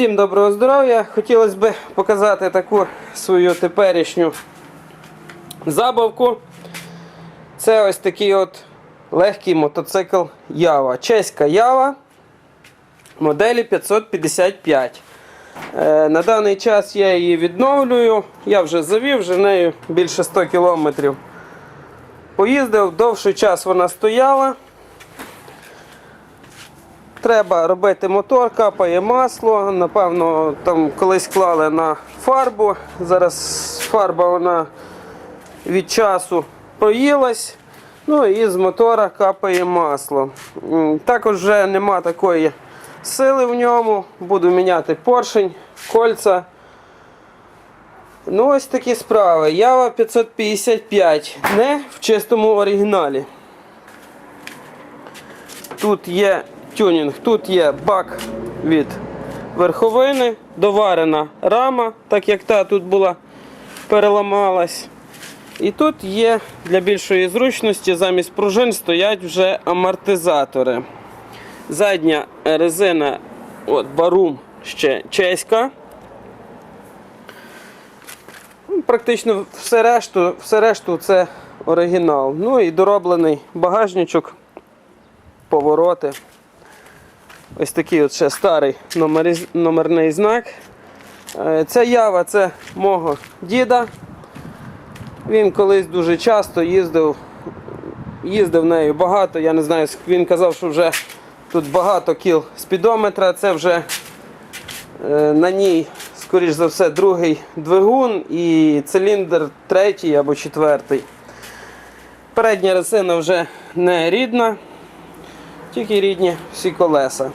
Всім доброго здоров'я! Хотілося б показати таку свою теперішню забавку. Це ось такий от легкий мотоцикл Ява. Чеська Ява моделі 555. Е, на даний час я її відновлюю. Я вже завів, вже нею більше 100 кілометрів. Поїздив, довший час вона стояла. Треба робити мотор, капає масло. Напевно, там колись клали на фарбу. Зараз фарба вона від часу проїлась. Ну і з мотора капає масло. Також вже нема такої сили в ньому. Буду міняти поршень, кольця. Ну, ось такі справи. Ява 555, не в чистому оригіналі. Тут є тюнінг, тут є бак від верховини, доварена рама, так як та тут була переламалась. І тут є для більшої зручності замість пружин стоять вже амортизатори. Задня резина от, барум ще чеська. Ну, Практично все решту, все решту це оригінал. Ну і дороблений багажничок, повороти. Ось такий от ще старий номерний знак. Е, Ця ява це мого діда. Він колись дуже часто їздив, їздив нею багато. Я не знаю, він казав, що вже тут багато кіл спідометра. Це вже е, на ній, скоріш за все, другий двигун і циліндр третій або четвертий. Передня резина вже не рідна, тільки рідні всі колеса.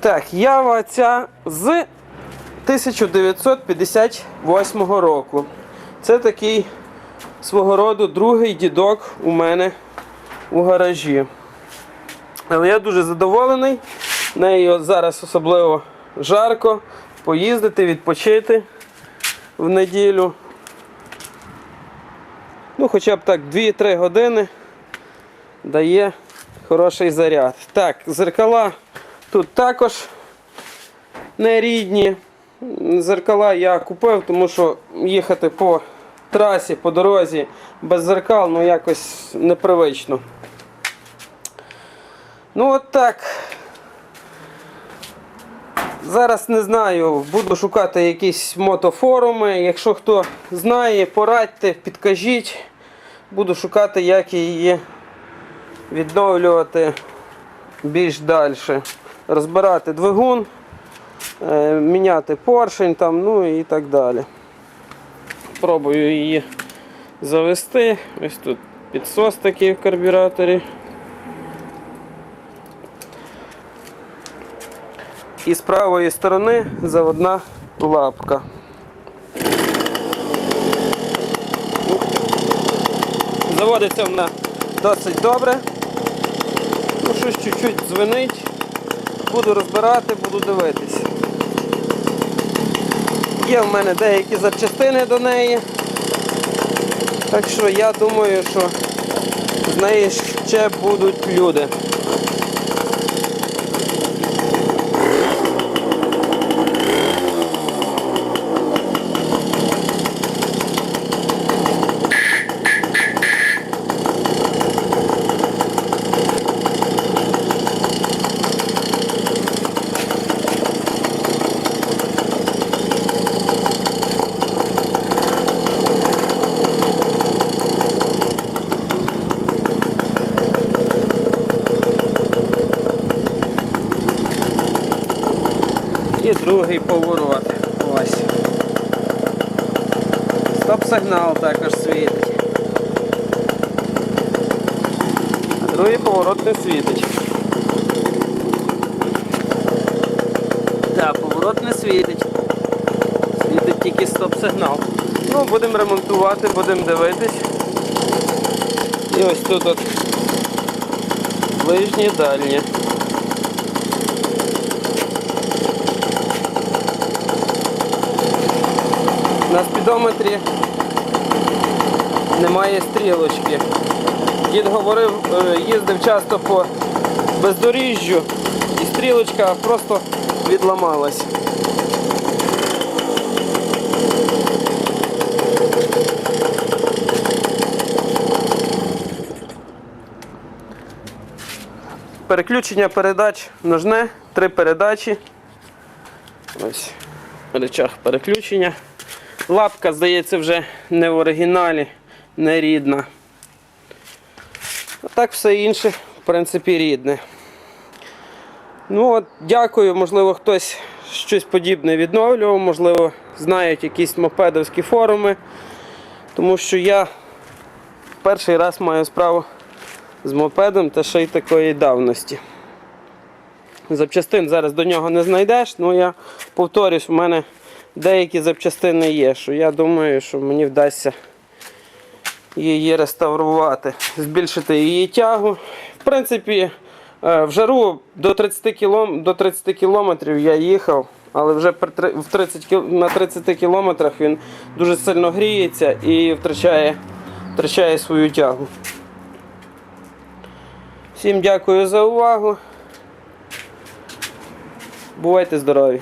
Так, ява ця з 1958 року. Це такий свого роду другий дідок у мене у гаражі. Але я дуже задоволений. Нею зараз особливо жарко. Поїздити, відпочити в неділю. Ну, хоча б так 2-3 години дає хороший заряд. Так, зеркала тут також не рідні. Зеркала я купив, тому що їхати по трасі, по дорозі без зеркал ну якось непривично. Ну от так. Зараз не знаю, буду шукати якісь мотофоруми. Якщо хто знає, порадьте, підкажіть. Буду шукати, як її відновлювати більш далі. Розбирати двигун, е, міняти поршень там, ну і так далі. Пробую її завести. Ось тут підсос такий в карбюраторі. І з правої сторони заводна лапка. Заводиться вона досить добре. Щось чуть-чуть дзвенить. Буду розбирати, буду дивитись. Є в мене деякі запчастини до неї. Так що я думаю, що з неї ще будуть люди. І другий поворот. Стоп-сигнал також світить. Другий поворот не світить. Так, поворот не світить. Світить тільки стоп-сигнал. Ну, будемо ремонтувати, будемо дивитись. І ось тут от ближні дальні. На спідометрі немає стрілочки. Дід говорив, е, їздив часто по бездоріжжю і стрілочка просто відламалась. Переключення передач ножне, три передачі. Ось речах переключення. Лапка, здається, вже не в оригіналі, не рідна. А так все інше, в принципі, рідне. Ну от, дякую, можливо, хтось щось подібне відновлював, можливо, знають якісь мопедовські форуми. Тому що я перший раз маю справу з мопедом та ще й такої давності. Запчастин зараз до нього не знайдеш, ну я повторюсь, у мене деякі запчастини є, що я думаю, що мені вдасться її реставрувати, збільшити її тягу. В принципі, е, в жару до 30 кілом, до 30 кілометрів я їхав, але вже в 30, кіл- на 30 кілометрах він дуже сильно гріється і втрачає, втрачає свою тягу. Всім дякую за увагу. Бувайте здорові!